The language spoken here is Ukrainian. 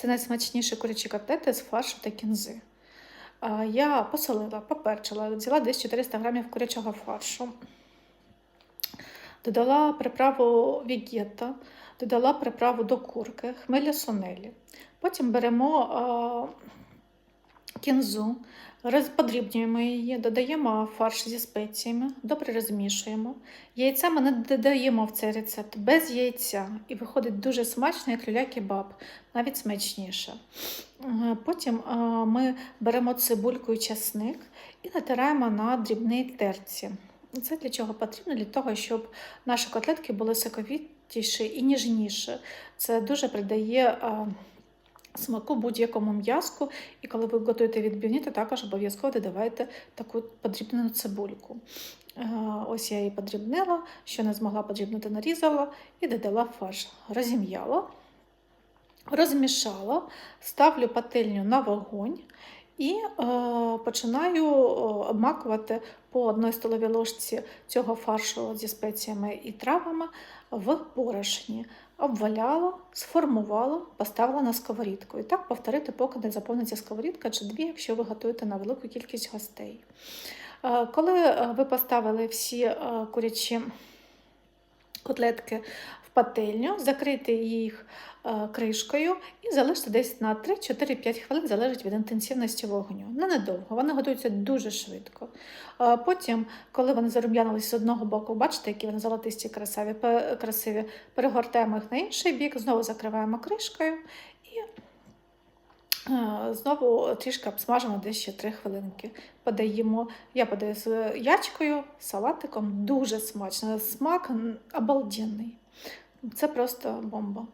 Це найсмачніші курячі котлети з фаршу та кінзи. Я посолила, поперчила, взяла десь 400 грамів курячого фаршу. Додала приправу вігєта, додала приправу до курки, хмеля сонелі. Потім беремо кінзу, розподрібнюємо її, додаємо фарш зі спеціями, добре розмішуємо. Яйця ми не додаємо в цей рецепт без яйця. І виходить дуже смачно, як люля кебаб, навіть смачніше. Е, Потім ми беремо цибульку і часник і натираємо на дрібній терці. Це для чого потрібно? Для того, щоб наші котлетки були соковітіші і ніжніші. Це дуже придає а, смаку будь-якому м'язку. І коли ви готуєте відбивні, то також обов'язково додавайте таку подрібнену цибульку. Е, Ось я її подрібнила, що не змогла подрібнити, нарізала і додала фарш. Розім'яла, розмішала, ставлю пательню на вогонь. І е, починаю е, обмакувати по одній столовій ложці цього фаршу зі спеціями і травами в борошні. Обваляла, сформувала, поставила на сковорідку. І так повторити, поки не заповниться сковорідка чи дві, якщо ви готуєте на велику кількість гостей. Е, Коли ви поставили всі курячі котлетки в пательню, закрити їх е, кришкою і залишити десь на 3-4-5 хвилин, залежить від інтенсивності вогню. Ненадовго, вони готуються дуже швидко. Е, Потім, коли вони зарум'янилися з одного боку, бачите, які вони золотисті красиві, красиві, перегортаємо їх на інший бік, знову закриваємо кришкою знову трішки обсмажимо десь ще 3 хвилинки. Подаємо, я подаю з ячкою, салатиком, дуже смачно. Смак обалденний. Це просто бомба.